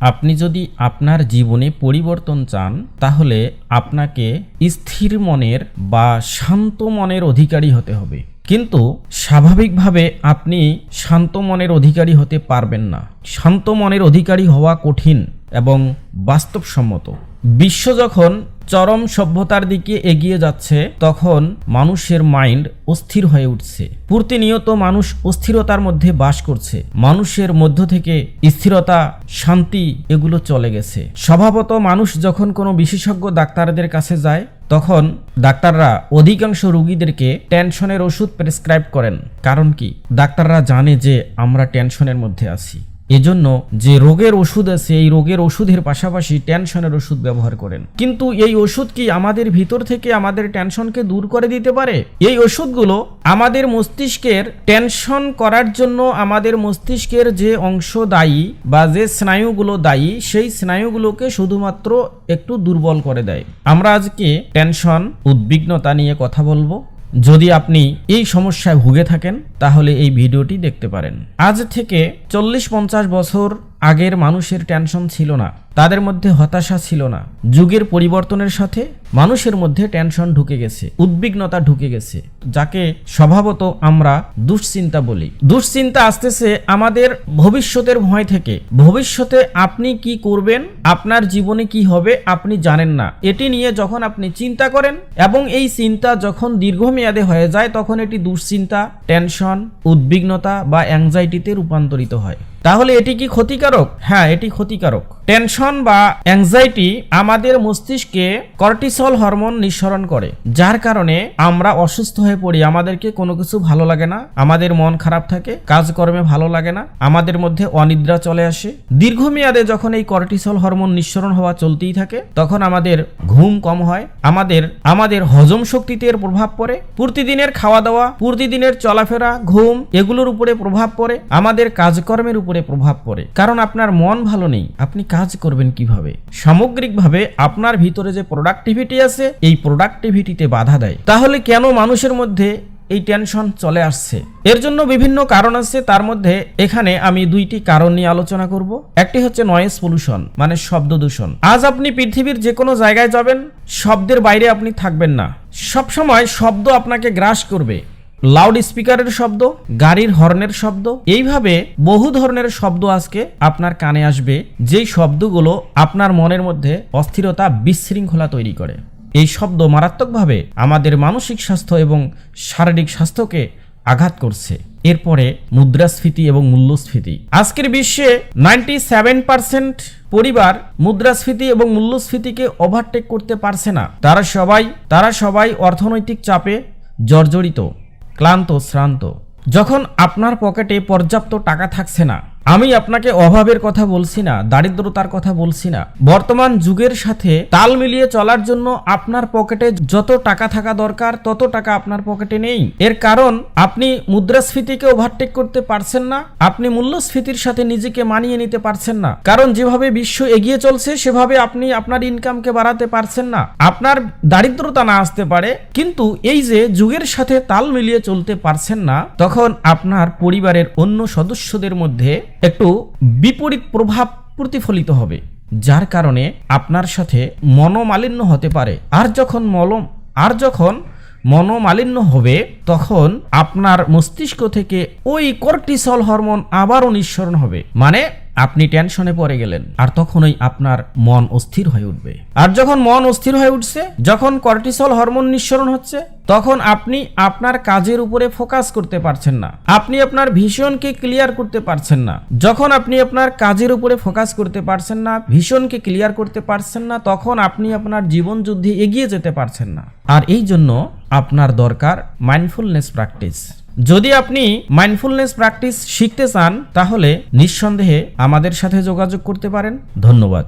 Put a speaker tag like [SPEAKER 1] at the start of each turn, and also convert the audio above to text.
[SPEAKER 1] আপনি যদি আপনার জীবনে পরিবর্তন চান, তাহলে আপনাকে স্থির মনের বা শান্ত মনের অধিকারী হতে হবে। কিন্তু স্বাভাবিকভাবে আপনি শান্ত মনের অধিকারী হতে পারবেন না। শান্ত মনের অধিকারী হওয়া কঠিন। এবং বাস্তবসম্মত। বিশ্ব যখন চরম সভ্যতার দিকে এগিয়ে যাচ্ছে, তখন মানুষের মাইন্ড অস্থির হয়ে উঠছে। প্রতিনিয়ত মানুষ অস্থিরতার মধ্যে বাস করছে। মানুষের মধ্য থেকে স্থিরতা, শান্তি এগুলো চলে গেছে। স্বভাবত মানুষ যখন কোনো বিশেষজ্ঞ ডাক্তারদের কাছে যায়, তখন ডাক্তাররা অধিকাংশ রুগীদেরকে টেনশনের ওষুধ প্রেসক্রাইব করেন। কারণ কি? ডাক্তাররা জানে যে আমরা টেনশনের মধ্যে আছি। এজন্য যে রোগের ওষুধ আছে, এই রোগের ওষুধের পাশাপাশি টেনশনের ওষুধ ব্যবহার করেন। কিন্তু এই ওষুধ কি আমাদের ভিতর থেকে আমাদের টেনশনকে দূর করে দিতে পারে? এই ওষুধগুলো আমাদের মস্তিষ্কের টেনশন করার জন্য আমাদের মস্তিষ্কের যে অংশ দায়ী বা যে স্নায়ুগুলো দায়ী, সেই স্নায়ুগুলোকে শুধুমাত্র একটু দুর্বল করে দেয়। আমরা আজকে টেনশন উদ্বিগ্নতা নিয়ে কথা বলব। যদি আপনি এই সমস্যায় ভুগে থাকেন, তাহলে এই ভিডিওটি দেখতে পারেন। আজ থেকে চল্লিশ পঞ্চাশ বছর আগের মানুষের টেনশন ছিল না। তাদের মধ্যে হতাশা ছিল না। যুগের পরিবর্তনের সাথে মানুষের মধ্যে টেনশন ঢুকে গেছে, উদ্বিগ্নতা ঢুকে গেছে, যাকে স্বভাবত আমরা দুশ্চিন্তা বলি। দুশ্চিন্তা আসতেছে আমাদের ভবিষ্যতের ভয় থেকে। ভবিষ্যতে আপনি কি করবেন, আপনার জীবনে কি হবে আপনি জানেন না। এটি নিয়ে যখন আপনি চিন্তা করেন এবং এই চিন্তা যখন দীর্ঘমেয়াদে হয়ে যায়, তখন এটি দুশ্চিন্তা, টেনশন, উদ্বিগ্নতা বা অ্যাংজাইটিতে রূপান্তরিত হয়। তাহলে এটি কি ক্ষতিকারক? হ্যাঁ এটি ক্ষতিকারক। টেনশন বা অ্যাংজাইটি আমাদের মস্তিষ্কে কর্টিসল হরমোন নিঃসরণ করে, যার কারণে আমরা অসুস্থ হয়ে পড়ি, আমাদেরকে কোনো কিছু ভালো লাগে না, আমাদের মন খারাপ থাকে, কাজকর্মে ভালো লাগে না, আমাদের মধ্যে অনিদ্রা চলে আসে। দীর্ঘমেয়াদে যখন এই কর্টিসল হরমোন নিঃসরণ হওয়া চলতেই থাকে, তখন আমাদের ঘুম কম হয়, আমাদের আমাদের হজম শক্তিতে এর প্রভাব পড়ে, প্রতিদিনের খাওয়া দাওয়া প্রতিদিনের চলাফেরা, ঘুম, এগুলোর উপরে প্রভাব পড়ে, আমাদের কাজকর্মের উপরে প্রভাব পড়ে। কারণ আপনার মন ভালো নেই, আপনি কাজ করবেন কীভাবে? সামগ্রিকভাবে আপনার ভিতরে যে প্রোডাক্টিভিটি আছে, এই প্রোডাক্টিভিটিতে বাধা দেয়। তাহলে কেন মানুষের মধ্যে এই টেনশন চলে আসছে? এর জন্য বিভিন্ন কারণ আছে, তার মধ্যে এখানে আমি দুইটি কারণ নিয়ে আলোচনা করব। একটি হচ্ছে নয়েজ পলিউশন মানে শব্দ দূষণ। আজ আপনি পৃথিবীর যে কোনো জায়গায় যাবেন, শব্দের বাইরে আপনি থাকবেন না। সবসময় শব্দ আপনাকে গ্রাস করবে। লাউড স্পিকারের শব্দ, গাড়ির হর্নের শব্দ, এইভাবে বহু ধরনের শব্দ আজকে আপনার কানে আসবে, যেই শব্দগুলো আপনার মনের মধ্যে অস্থিরতা বিশৃঙ্খলা তৈরি করে। এই শব্দ মারাত্মকভাবে আমাদের মানসিক স্বাস্থ্য এবং শারীরিক স্বাস্থ্যকে আঘাত করছে। এরপরে মুদ্রাস্ফীতি এবং মূল্যস্ফীতি। আজকের বিশ্বে নাইনটি সেভেন পার্সেন্ট পরিবার মুদ্রাস্ফীতি এবং মূল্যস্ফীতিকে ওভারটেক করতে পারছে না। তারা সবাই তারা সবাই অর্থনৈতিক চাপে জর্জরিত। ক্লান্ত শ্রান্ত। যখন আপনার পকেটে পর্যাপ্ত টাকা থাকছে না আমি আপনাকে অভাবের কথা বলছি না, দারিদ্রতার কথা বলছি না। বর্তমান যুগের সাথে তাল মিলিয়ে চলার জন্য আপনার পকেটে যত টাকা থাকা দরকার, তত টাকা আপনার পকেটে নেই। এর কারণ, আপনি মুদ্রাস্ফীতিকে ওভারটেক করতে পারছেন না, আপনি মূল্যস্ফীতির সাথে নিজেকে মানিয়ে নিতে পারছেন না। কারণ, যেভাবে বিশ্ব এগিয়ে চলছে, সেভাবে আপনি আপনার ইনকামকে বাড়াতে পারছেন না। আপনার দারিদ্রতা না আসতে পারে, কিন্তু এই যে যুগের সাথে তাল মিলিয়ে চলতে পারছেন না, তখন আপনার পরিবারের অন্য সদস্যদের মধ্যে একটু বিপরীত প্রভাব প্রতিফলিত হবে, যার কারণে আপনার সাথে মনোমালিন্য হতে পারে। আর যখন মলম, আর যখন মনোমালিন্য হবে, তখন আপনার মস্তিষ্ক থেকে ওই কর্টিসল হরমোন আবারও নিঃসরণ হবে। মানে আপনি টেনশনে পড়ে গেলেন, আর তখনই আপনার মন অস্থির হয়ে উঠবে। আর যখন মন অস্থির হয়ে উঠছে, যখন কর্টিসল হরমোন নিঃসরণ হচ্ছে, তখন আপনি আপনার কাজের উপরে ফোকাস করতে পারছেন না। আপনি আপনার ভীষণকে ক্লিয়ার করতে পারছেন না। যখন আপনি আপনার কাজের উপরে ফোকাস করতে পারছেন না, ভীষণকে ক্লিয়ার করতে পারছেন না, তখন আপনি আপনার জীবন যুদ্ধে এগিয়ে যেতে পারছেন না। আর এই জন্য আপনার দরকার মাইন্ডফুলনেস প্র্যাকটিস যদি আপনি মাইন্ডফুলনেস প্র্যাকটিস শিখতে চান তাহলে নিঃসন্দেহে আমাদের সাথে যোগাযোগ করতে পারেন। ধন্যবাদ।